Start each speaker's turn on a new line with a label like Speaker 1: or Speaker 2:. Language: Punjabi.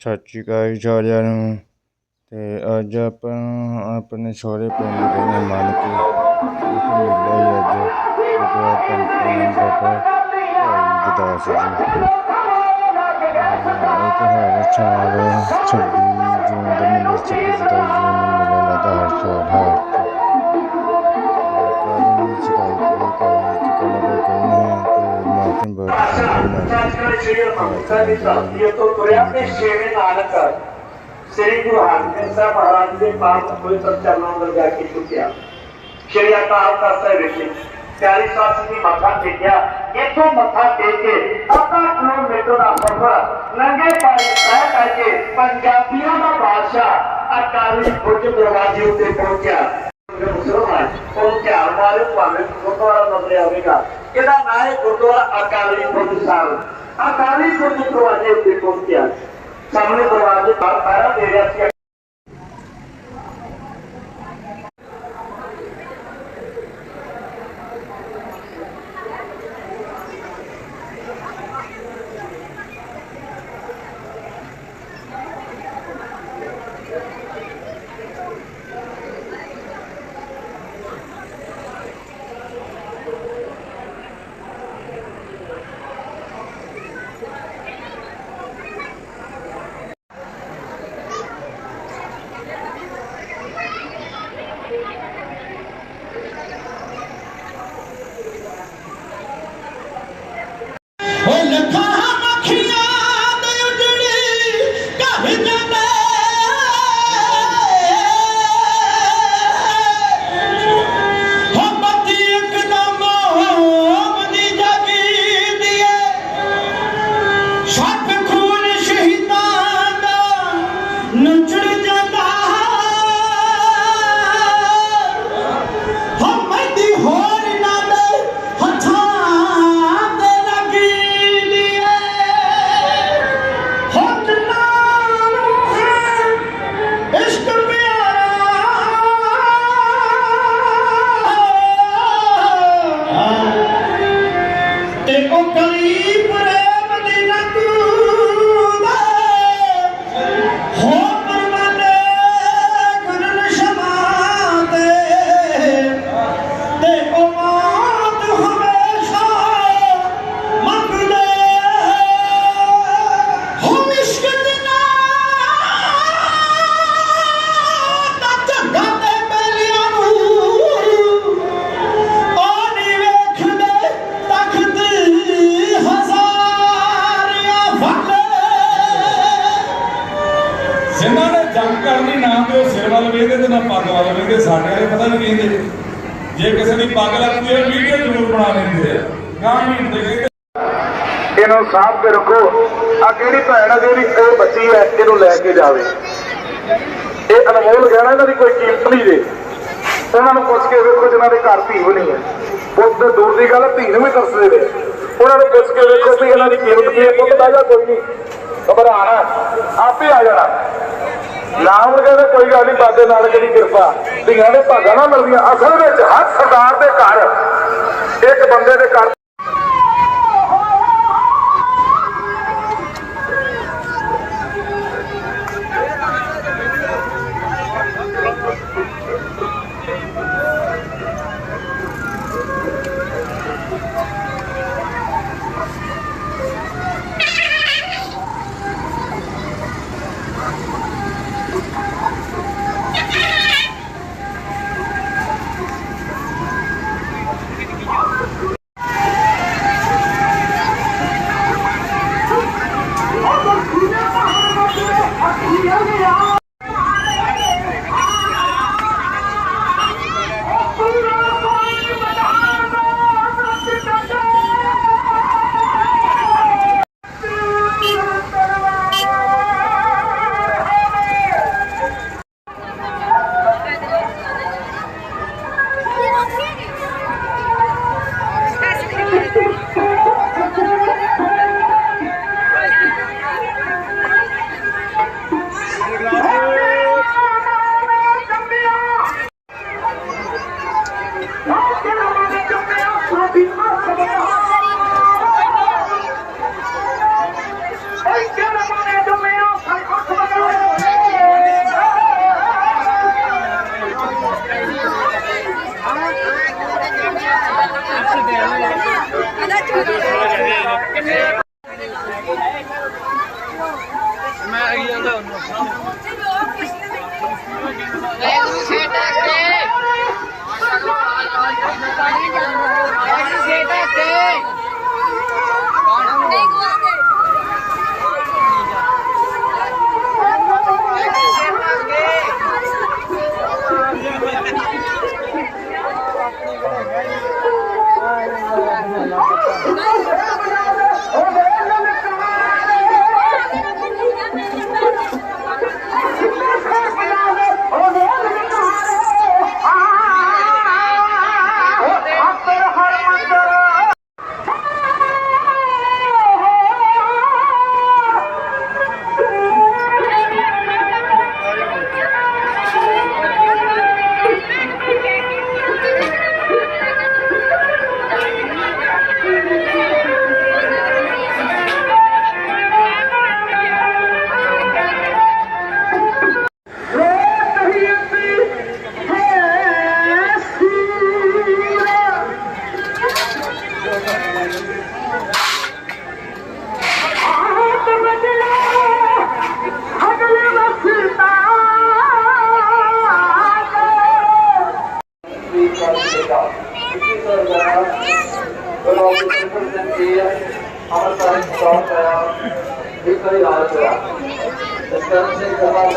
Speaker 1: ਸਤਿ ਸ਼੍ਰੀ ਅਕਾਲ ਜੀ ਸਾਰਿਆਂ ਨੂੰ। ਅਤੇ ਅੱਜ ਆਪਾਂ ਆਪਣੇ ਸਹੁਰੇ ਪਿੰਡ ਗਏ ਹਾਂ ਮੰਨ ਹੀ ਅੱਜ। ਉਹਦਾ ਪੰਪਨ ਬਾਬਾ ਭਾਈ ਗੁਰਦਾਸ ਜੀ। ਇਹ ਤਿਉਹਾਰ ਸਾਲ 26 ਜੂਨ ਦੇ ਮਹੀਨੇ 26 ਜੁਲਾਈ ਜੂਨ ਨੂੰ ਮੇਲਾ ਲੱਗਦਾ ਹਰ ਸਾਲ, ਹੈ।
Speaker 2: ਸ੍ਰੀ ਧਰਤੀ ਤੋਂ ਤੁਰਿਆ ਤੇ ਛੇਵੇਂ ਨਾਨਕ ਸ੍ਰੀ ਗੁਰੂ ਹਰਗੋਬਿੰਦ ਸਾਹਿਬ ਮਹਾਰਾਜ ਦੇ ਪਾਸ ਪਵਿੱਤਰ ਚਰਨਾਂ ਅੰਦਰ ਜਾ ਕੇ ਚੁੱਕਿਆ ਸ੍ਰੀ ਅਕਾਲ ਤਖਤ ਸਾਹਿਬ ਵਿਖੇ ਪਿਆਰੀ ਸਾਥ ਦੀ ਮੱਥਾ ਟੇਕਿਆ ਇੱਥੋਂ ਮੱਥਾ ਟੇਕ ਕੇ ਅੱਧਾ ਕਿਲੋਮੀਟਰ ਦਾ ਸਫ਼ਰ ਨੰਗੇ ਪਾਣੀ ਤੈਅ ਕਰਕੇ ਪੰਜਾਬੀਆਂ ਦਾ ਬਾਦਸ਼ਾਹ ਅਕਾਲੀ ਬੁਰਜ ਦਰਵਾਜ਼ੇ ਉੱਤੇ ਪਹੁੰਚਿਆ। ਮੁਸਲਮਾਨ ਉਹ ਧਿਆਨ ਨਾਲ ਭਾਵੇਂ ਗੁਰਦੁਆਰਾ ਨਜ਼ਰ ਆਵੇਗਾ ਇਹਦਾ ਨਾਂ ਹੈ ਗੁਰਦੁਆਰਾ ਅਕਾਲੀ ਬੁਰਜ ਸਾਹਿਬ। ਅਕਾਲੀ ਬੁਰਜ ਦਰਵਾਜ਼ੇ ਉੱਤੇ ਪਹੁੰਚਿਆ। ਸਾਹਮਣੇ ਦਰਵਾਜ਼ੇ ਬਾਹਰ ਪਹਿਰਾ ਦੇ ਰਿਹਾ ਸੀ।
Speaker 3: ਸਾਡੇ ਵਾਲੇ ਪਤਾ ਨਹੀਂ ਕਹਿੰਦੇ। ਜੇ ਕਿਸੇ ਦੀ ਪੱਗ ਲੱਗਦੀ ਹੈ ਵੀਡੀਓ ਜ਼ਰੂਰ ਬਣਾ ਲੈਂਦੇ ਆ। ਗਾਂ ਵੀ ਹੁੰਦੇ ਕਹਿੰਦੇ
Speaker 2: ਇਹਨੂੰ ਸਾਫ਼ ਕੇ ਰੱਖੋ। ਆ ਕਿਹੜੀ ਭੈਣ ਆ ਜਿਹੜੀ ਇਹ ਬੱਚੀ ਹੈ, ਇਹਨੂੰ ਲੈ ਕੇ ਜਾਵੇ। ਇਹ ਅਨਮੋਲ ਗਹਿਣਾ, ਇਹਨਾਂ ਦੀ ਕੋਈ ਕੀਮਤ ਨਹੀਂ ਜੇ। ਉਹਨਾਂ ਨੂੰ ਪੁੱਛ ਕੇ ਵੇਖੋ ਜਿਨ੍ਹਾਂ ਦੇ ਘਰ ਧੀ ਵੀ ਹੈ। ਪੁੱਤ ਤੇ ਦੂਰ ਦੀ ਗੱਲ ਧੀ ਨੂੰ ਵੀ ਤਰਸਦੇ ਨੇ। ਉਹਨਾਂ ਨੂੰ ਪੁੱਛ ਕੇ ਵੇਖੋ ਵੀ ਇਹਨਾਂ ਦੀ ਕੀਮਤ ਕੀ ਹੈ। ਪੁੱਤ ਦਾ ਕੋਈ ਨਹੀਂ। ਘਬਰਾਣਾ ਆਪੇ ਆ ਜਾਣਾ। ਨਾਮ ਕਹਿੰਦੇ ਕੋਈ ਗੱਲ ਨਹੀਂ, ਬਾਬੇ ਨਾਨਕ ਦੀ ਕਿਰਪਾ। ਧੀਆਂ ਦੇ ਭਾਗਾਂ ਨਾਲ ਮਿਲਦੀਆਂ। ਅਸਲ ਵਿੱਚ ਹਰ ਸਰਦਾਰ ਦੇ ਘਰ ਇੱਕ ਬੰਦੇ ਦੇ ਘਰ ਕਿੰਨੇ ਅੰਮ੍ਰਿਤਸਰ ਚੌਕ ਆਇਆ ਇੱਕ ਵਾਰੀ ਰਾਜ ਹੋਇਆ। ਇਸ ਕਰਕੇ ਜਵਾਬ